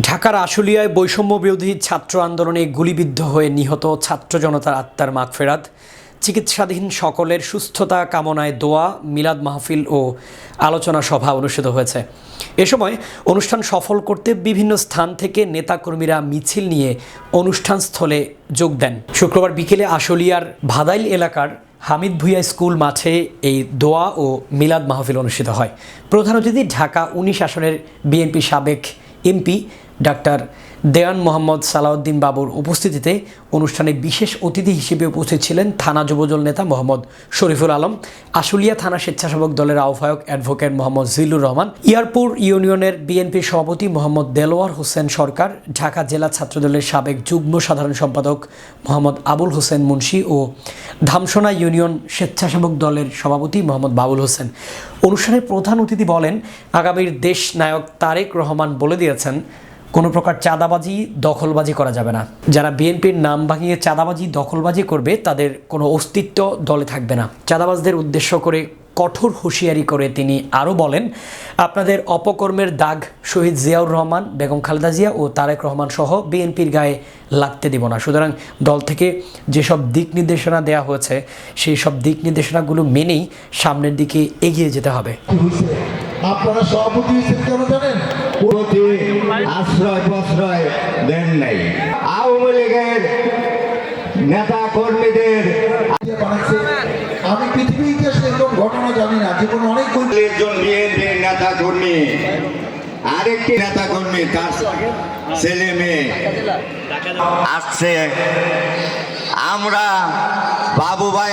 ঢাকার আশুলিয়ায় বৈষম্য বিরোধী ছাত্র আন্দোলনে গুলিবিদ্ধ হয়ে নিহত ছাত্র জনতার আত্মার মাগফেরাত চিকিৎসাধীন সকলের সুস্থতা কামনায় দোয়া, মিলাদ মাহফিল ও আলোচনা সভা অনুষ্ঠিত হয়েছে। এ সময় অনুষ্ঠান সফল করতে বিভিন্ন স্থান থেকে নেতাকর্মীরা মিছিল নিয়ে অনুষ্ঠান স্থলে যোগ দেন। শুক্রবার বিকেলে আশুলিয়ার ভাদাইল এলাকার হামিদ ভুইয়া স্কুল মাঠে এই দোয়া ও মিলাদ মাহফিল অনুষ্ঠিত হয়। প্রধান অতিথি ঢাকা উনিশ আসনের বিএনপি সাবেক এমপি ডাক্তার দেওয়ান মোহাম্মদ সালাউদ্দিন বাবুর উপস্থিতিতে অনুষ্ঠানে বিশেষ অতিথি হিসেবে উপস্থিত ছিলেন থানা যুবদল নেতা মোহাম্মদ শরীফুল আলম, আশুলিয়া থানা স্বেচ্ছাসেবক দলের আহ্বায়ক অ্যাডভোকেট মোহাম্মদ জিল্লুর রহমান, ইয়ারপুর ইউনিয়নের বিএনপির সভাপতি মোহাম্মদ দেলোয়ার হোসেন সরকার, ঢাকা জেলা ছাত্রদলের সাবেক যুগ্ম সাধারণ সম্পাদক মোহাম্মদ আবুল হোসেন মুন্সি ও ধামসোনা ইউনিয়ন স্বেচ্ছাসেবক দলের সভাপতি মোহাম্মদ বাবুল হোসেন। অনুষ্ঠানের প্রধান অতিথি বলেন, আগামীর দেশ নায়ক তারেক রহমান বলে দিয়েছেন কোনো প্রকার চাঁদাবাজি, দখলবাজি করা যাবে না। যারা বিএনপির নাম ভাঙিয়ে চাঁদাবাজি, দখলবাজি করবে, তাদের কোনো অস্তিত্ব দলে থাকবে না। চাঁদাবাজদের উদ্দেশ্য করে কঠোর হুঁশিয়ারি করে তিনি আরও বলেন, আপনাদের অপকর্মের দাগ শহীদ জিয়াউর রহমান, বেগম খালেদা জিয়া ও তারেক রহমান সহ বিএনপির গায়ে লাগতে দিব না। সুতরাং দল থেকে যেসব দিক নির্দেশনা দেওয়া হয়েছে, সেই সব দিক নির্দেশনাগুলো মেনেই সামনের দিকে এগিয়ে যেতে হবে। আপনারা সভাপতি জানেন? আশ্রয় প্রশ্রয় দেন নাই। আওয়ামী লীগের নেতা কর্মীদের আমি পৃথিবীর ইতিহাসে এরকম ঘটনা জানি না জীবনে অনেক একজন বিএনপির নেতা কর্মী আরেকটি নেতা কর্মী তার ছেলে মেয়ে। আসছে। আমরা বাবু ভাই